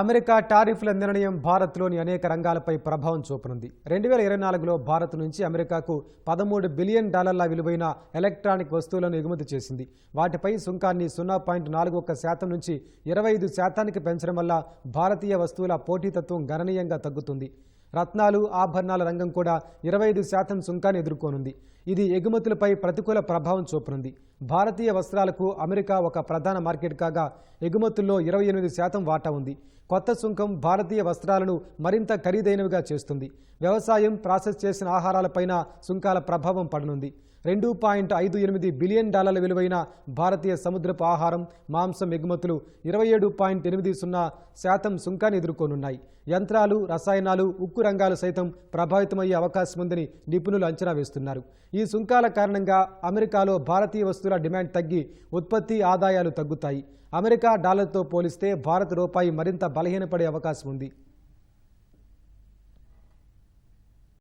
America టారిఫ్ల నిర్ణయం భారత్లోని అనేక రంగాలపై ప్రభావం చూపనుంది. రెండు వేల ఇరవై నాలుగులో భారత్ నుంచి అమెరికాకు పదమూడు బిలియన్ డాలర్ల విలువైన ఎలక్ట్రానిక్ వస్తువులను ఎగుమతి చేసింది. వాటిపై సుంకాన్ని సున్నా పాయింట్ నాలుగు ఒక్క శాతం నుంచి ఇరవై ఐదు శాతానికి పెంచడం వల్ల భారతీయ వస్తువుల పోటీతత్వం గణనీయంగా తగ్గుతుంది. రత్నాలు ఆభరణాల రంగం కూడా ఇరవై ఐదు శాతం సుంకాన్ని ఎదుర్కోనుంది. ఇది ఎగుమతులపై ప్రతికూల ప్రభావం చూపనుంది. భారతీయ వస్త్రాలకు అమెరికా ఒక ప్రధాన మార్కెట్ కాగా ఎగుమతుల్లో ఇరవై ఎనిమిది శాతం వాటా ఉంది. కొత్త సుంకం భారతీయ వస్త్రాలను మరింత ఖరీదైనవిగా చేస్తుంది. వ్యవసాయం ప్రాసెస్ చేసిన ఆహారాలపైన సుంకాల ప్రభావం పడనుంది. రెండు పాయింట్ ఐదు ఎనిమిది బిలియన్ డాలర్ల విలువైన భారతీయ సముద్రపు ఆహారం మాంసం ఎగుమతులు ఇరవై ఏడు పాయింట్ ఎనిమిది సున్నా శాతం సుంకాన్ని ఎదుర్కొనున్నాయి. యంత్రాలు రసాయనాలు ఉక్కు రంగాలు సైతం ప్రభావితమయ్యే అవకాశం ఉందని నిపుణులు అంచనా వేస్తున్నారు. ఈ సుంకాల కారణంగా అమెరికాలో భారతీయ వస్తువుల డిమాండ్ తగ్గి ఉత్పత్తి ఆదాయాలు తగ్గుతాయి. అమెరికా డాలర్తో పోలిస్తే భారత రూపాయి మరింత బలహీనపడే అవకాశం ఉంది.